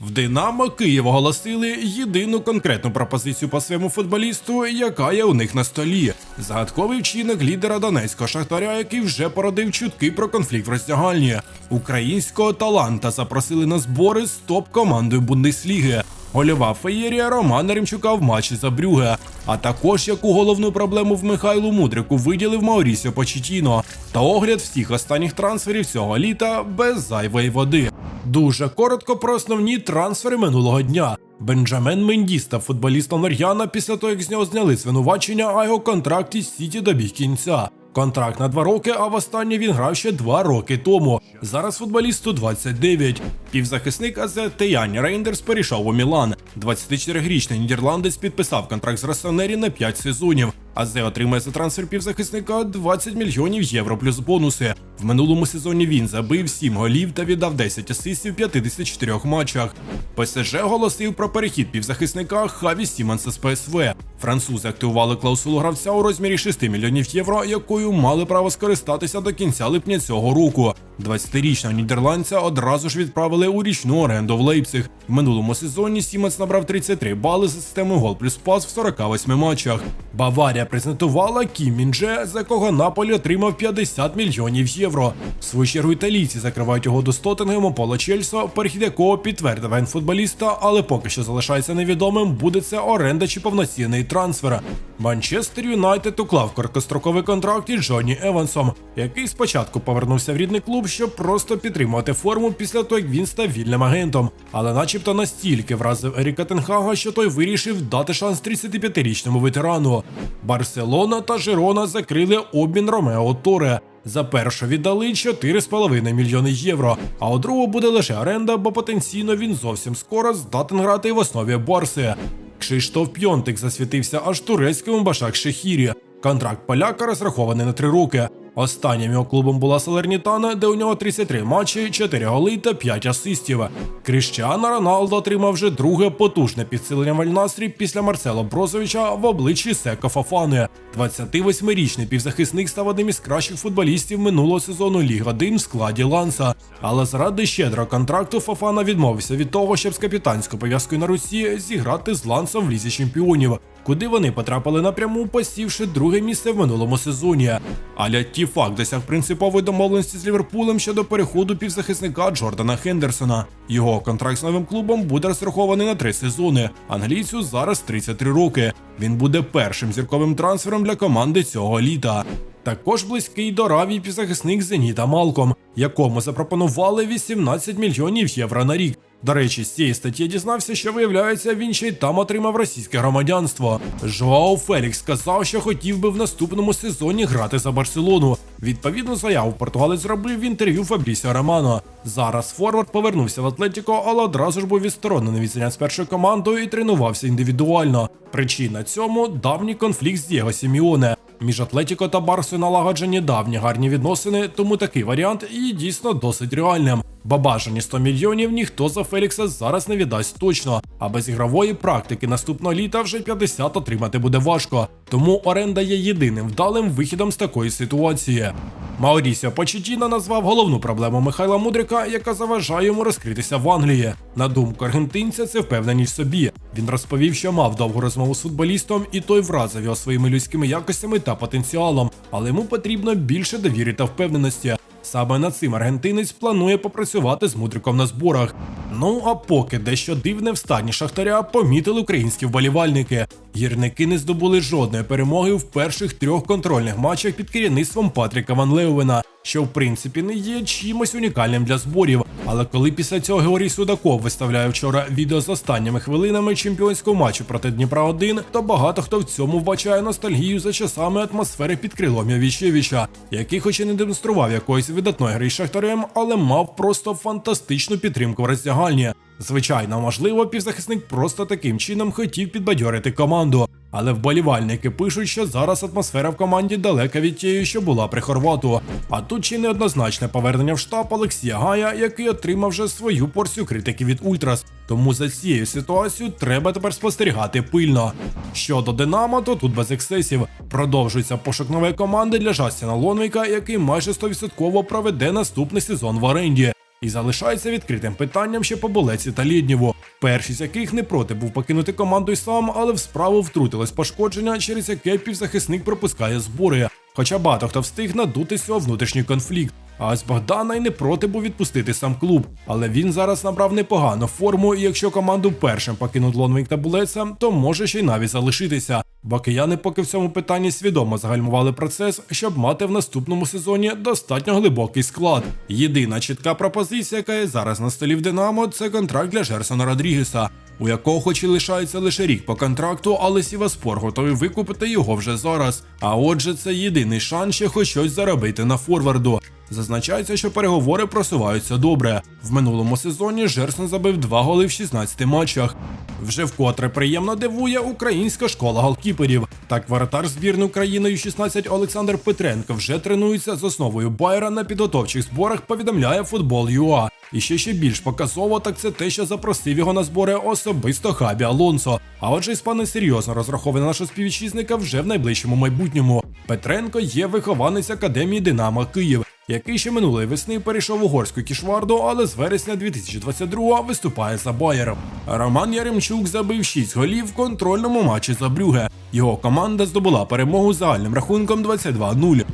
В Динамо Київ оголосили єдину конкретну пропозицію по своєму футболісту, яка є у них на столі. Загадковий вчинок лідера Донецького шахтаря, який вже породив чутки про конфлікт в роздягальні. Українського таланта запросили на збори з топ-командою Бундесліги. Гольова феєрія Романа Римчука в матчі за Брюге. А також яку головну проблему в Михайлу Мудрику виділив Маурісіо Почетіно. Та огляд всіх останніх трансферів цього літа без зайвої води. Дуже коротко про основні трансфери минулого дня. Бенджамен Менді став футболістом Лор'яна після того, як з нього зняли звинувачення, а його контракт із Сіті добіг кінця. Контракт на два роки, а востаннє він грав ще два роки тому. Зараз футболісту 29. Півзахисник АЗ Теянь Рейндерс перейшов у Мілан. 24-річний нідерландець підписав контракт з Росонері на 5 сезонів. АЗ отримає за трансфер півзахисника 20 мільйонів євро плюс бонуси. В минулому сезоні він забив 7 голів та віддав 10 асистів в 54 матчах. ПСЖ оголосив про перехід півзахисника Хаві Сіманса з ПСВ. Французи активували клаусулу гравця у розмірі 6 мільйонів євро, якою мали право скористатися до кінця липня цього року. 20-річного нідерландця одразу ж відправили у річну оренду в Лейпциг. В минулому сезоні Сіманс набрав 33 бали за системою гол плюс пас в 48 матчах. Баварія презентувала Кім Міндже, за якого Наполі отримав 50 мільйонів євро. В свою чергу італійці закривають угоду з Тоттенгемом Поло Чельсо, перехід якого підтвердив генфутболіста, але поки що залишається невідомим, буде це оренда чи повноцінний трансфер. Манчестер Юнайтед уклав короткостроковий контракт із Джонні Евансом, який спочатку повернувся в рідний клуб, щоб просто підтримувати форму після того, як він став вільним агентом. Але начебто настільки вразив Еріка Тенхага, що той вирішив дати шанс 35-річному ветерану. Барселона та Жирона закрили обмін Ромео Торе. За першу віддали 4,5 мільйони євро, а у другу буде лише оренда, бо потенційно він зовсім скоро здатен грати в основі Барси. Кшиштоф Пьонтик засвітився аж турецькому Башак Шехірі. Контракт поляка розрахований на три роки. Останнім його клубом була Салернітана, де у нього 33 матчі, 4 голи та 5 асистів. Кріщано Роналдо отримав вже друге потужне підсилення в Альнасрі після Марцело Брозовича в обличчі Сека Фафани. 28-річний півзахисник став одним із кращих футболістів минулого сезону Ліг 1 в складі Ланса. Але заради щедрого контракту Фафана відмовився від того, щоб з капітанською пов'язкою на Русі зіграти з Лансом в лізі чемпіонів, куди вони потрапили напряму, посівши друге місце в минулому сезоні. Аля Тіфак досяг принципової домовленості з Ліверпулем щодо переходу півзахисника Джордана Хендерсона. Його контракт з новим клубом буде розрахований на три сезони. Англійцю зараз 33 роки. Він буде першим зірковим трансфером для команди цього літа. Також близький до Раві півзахисник Зеніта Малком, якому запропонували 18 мільйонів євро на рік. До речі, з цієї статті дізнався, що виявляється, він ще й там отримав російське громадянство. Жоао Фелікс сказав, що хотів би в наступному сезоні грати за Барселону. Відповідну заяву португалець зробив в інтерв'ю Фабрісіо Романо. Зараз Форвард повернувся в Атлетіко, але одразу ж був відсторонений від з першою командою і тренувався індивідуально. Причина цьому давній конфлікт з Дієго Сіміоне. Між Атлетіко та Барсою налагоджені давні гарні відносини, тому такий варіант і дійсно досить реальним. Бо бажані 100 мільйонів ніхто за Фелікса зараз не віддасть точно, а без ігрової практики наступного літа вже 50 отримати буде важко. Тому оренда є єдиним вдалим вихідом з такої ситуації. Маурісіо Почетіно назвав головну проблему Михайла Мудрика, яка заважає йому розкритися в Англії. На думку аргентинця, це впевненість в собі. Він розповів, що мав довгу розмову з футболістом, і той вразив його своїми людськими якостями та потенціалом, але йому потрібно більше довіри та впевненості. Саме над цим аргентинець планує попрацювати з мудриком на зборах. Ну а поки дещо дивне в стані Шахтаря помітили українські вболівальники. Гірники не здобули жодної перемоги в перших трьох контрольних матчах під керівництвом Патріка Ван Леувена, що в принципі не є чимось унікальним для зборів. Але коли після цього Георгій Судаков виставляє вчора відео з останніми хвилинами чемпіонського матчу проти Дніпра 1 то багато хто в цьому вбачає ностальгію за часами атмосфери під крилом Явічевича, який, хоч і не демонстрував якоїсь видатної гри з шахтарем, але мав просто фантастичну підтримку в роздягальні. Звичайно, можливо, півзахисник просто таким чином хотів підбадьорити команду. Але вболівальники пишуть, що зараз атмосфера в команді далека від тієї, що була при Хорвату. А тут чи неоднозначне повернення в штаб Олексія Гая, який отримав вже свою порцію критики від Ультрас. Тому за цією ситуацією треба тепер спостерігати пильно. Щодо Динамо, то тут без ексцесів. Продовжується пошук нової команди для Жастіна Лонвіка, який майже 100% проведе наступний сезон в оренді. І залишається відкритим питанням ще по Болеці та Лєднєву, перший з яких не проти був покинути команду й сам, але в справу втрутилось пошкодження, через яке півзахисник пропускає збори. Хоча багато хто встиг надути з цього внутрішній конфлікт. А ось Богдана й не проти був відпустити сам клуб, але він зараз набрав непогану форму, і якщо команду першим покинуть Лонвінг та Булеца, то може ще й навіть залишитися. Бо кияни поки в цьому питанні свідомо загальмували процес, щоб мати в наступному сезоні достатньо глибокий склад. Єдина чітка пропозиція, яка є зараз на столі в Динамо, це контракт для Жерсона Родрігеса, у якого хоч і лишається лише рік по контракту, але Сіваспор готовий викупити його вже зараз. А отже, це єдиний шанс ще хоч щось заробити на форварду. Зазначається, що переговори просуваються добре. В минулому сезоні Жерсон забив два голи в 16 матчах. Вже вкотре приємно дивує українська школа голкіперів. Так воротар збірної України Ю-16 Олександр Петренко вже тренується з основою Байера на підготовчих зборах. Повідомляє футбол ЮА. І ще ще більш показово, так це те, що запросив його на збори особисто Хабі Алонсо. А отже, іспани серйозно розраховані на нашого співвітчизника вже в найближчому майбутньому. Петренко є вихованець академії Динамо Київ, який ще минулої весни перейшов угорську кішварду, але з вересня 2022 виступає за Байером. Роман Яремчук забив 6 голів в контрольному матчі за Брюге. Його команда здобула перемогу загальним рахунком 22-0.